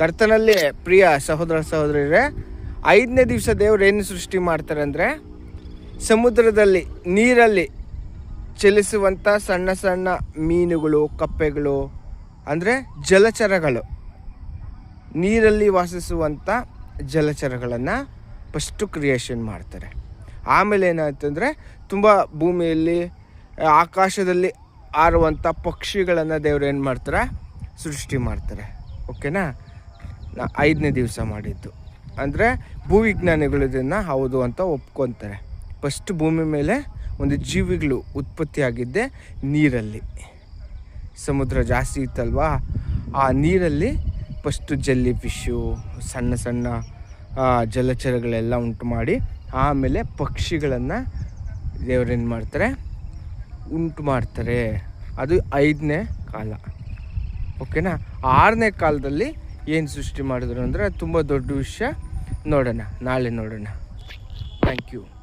ಕರ್ತನಲ್ಲಿ ಪ್ರಿಯ ಸಹೋದರ ಸಹೋದರಿಯರೇ ಐದನೇ ದಿವಸ ದೇವರು ಏನು ಸೃಷ್ಟಿ ಮಾಡ್ತಾರೆ ಅಂದರೆ, ಸಮುದ್ರದಲ್ಲಿ ನೀರಲ್ಲಿ ಚಲಿಸುವಂಥ ಸಣ್ಣ ಸಣ್ಣ ಮೀನುಗಳು, ಕಪ್ಪೆಗಳು, ಅಂದರೆ ಜಲಚರಗಳು. ನೀರಲ್ಲಿ ವಾಸಿಸುವಂಥ ಜಲಚರಗಳನ್ನು ಫಸ್ಟು ಕ್ರಿಯೇಷನ್ ಮಾಡ್ತಾರೆ. ಆಮೇಲೆ ಏನಾಯ್ತಂದರೆ ತುಂಬ ಭೂಮಿಯಲ್ಲಿ ಆಕಾಶದಲ್ಲಿ ಆರುವಂಥ ಪಕ್ಷಿಗಳನ್ನು ದೇವ್ರು ಏನು ಮಾಡ್ತಾರೆ, ಸೃಷ್ಟಿ ಮಾಡ್ತಾರೆ. ಓಕೆನಾ ನಾ ಐದನೇ ದಿವಸ ಮಾಡಿದ್ದು. ಅಂದರೆ ಭೂವಿಜ್ಞಾನಿಗಳು ಇದನ್ನು ಹೌದು ಅಂತ ಒಪ್ಕೊತಾರೆ. ಫಸ್ಟ್ ಭೂಮಿ ಮೇಲೆ ಒಂದು ಜೀವಿಗಳು ಉತ್ಪತ್ತಿಯಾಗಿದ್ದೆ ನೀರಲ್ಲಿ. ಸಮುದ್ರ ಜಾಸ್ತಿ ಇತ್ತಲ್ವಾ? ಆ ನೀರಲ್ಲಿ ಫಸ್ಟು ಜಲ್ಲಿ ಫಿಶ್ಶು ಸಣ್ಣ ಸಣ್ಣ ಜಲಚರಗಳೆಲ್ಲ ಉಂಟು ಮಾಡಿ, ಆಮೇಲೆ ಪಕ್ಷಿಗಳನ್ನು ದೇವ್ರೇನು ಮಾಡ್ತಾರೆ? ಉಂಟು ಮಾಡ್ತಾರೆ. ಅದು ಐದನೇ ಕಾಲ. ಓಕೆನಾ ಆರನೇ ಕಾಲದಲ್ಲಿ ಏನು ಸೃಷ್ಟಿ ಮಾಡಿದ್ರು ಅಂದರೆ ಅದು ತುಂಬ ದೊಡ್ಡ ವಿಷಯ. ನೋಡೋಣ ನಾಳೆ ನೋಡೋಣ. Thank you